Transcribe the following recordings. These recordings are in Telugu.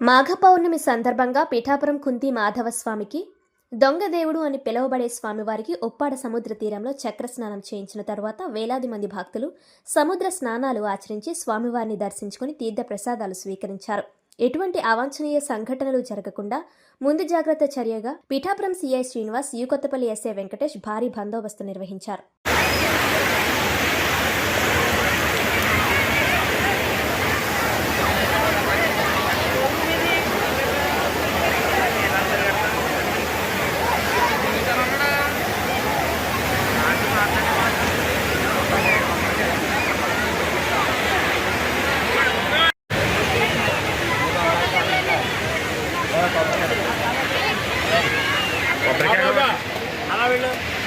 మాఘ పౌర్ణమి సందర్భంగా పిఠాపురం కుంతి మాధవ స్వామికి దొంగదేవుడు అని పిలువబడే స్వామివారికి ఉప్పాడ సముద్ర తీరంలో చక్ర స్నానం చేయించిన తరువాత వేలాది మంది భక్తులు సముద్ర స్నానాలు ఆచరించి స్వామివారిని దర్శించుకుని తీర్థ ప్రసాదాలు స్వీకరించారు. ఎటువంటి అవాంఛనీయ సంఘటనలు జరగకుండా ముందు జాగ్రత్త చర్యగా పిఠాపురం సిఐ శ్రీనివాస్ యూకొత్తపల్లి ఎస్ఏ ఎస్ఐ వెంకటేష్ భారీ బందోబస్తు నిర్వహించారు.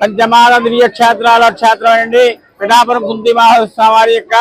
పంచమాల దివ్యక్షేత్రాల క్షేత్రం అండి. పిఠాపురం కుంతి మహోత్సవం వారి యొక్క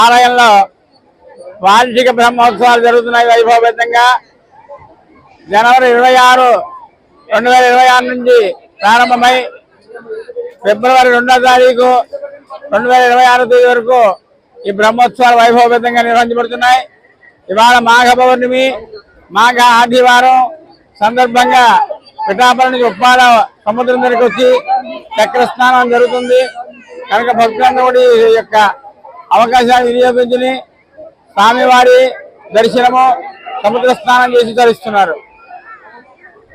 ఆలయంలో వార్షిక బ్రహ్మోత్సవాలు జరుగుతున్నాయి వైభవపేతంగా జనవరి ఇరవై ఆరు రెండు వేల ఇరవై ఆరు నుంచి ప్రారంభమై ఫిబ్రవరి రెండో తారీఖు రెండు వేల ఇరవై ఆరో తేదీ వరకు ఈ బ్రహ్మోత్సవాలు వైభవపేతంగా నిర్వహించబడుతున్నాయి. ఇవాళ మాఘ పౌర్ణమి మాఘ ఆదివారం సందర్భంగా పిఠాపురం నుంచి ఉప్పాల సముద్రం దగ్గరికి వచ్చి చక్ర స్నానం జరుగుతుంది. కనుక భక్తులందరి యొక్క అవకాశాన్ని వినియోగించుని స్వామివారి దర్శనము సముద్ర స్నానం చేసి ధరిస్తున్నారు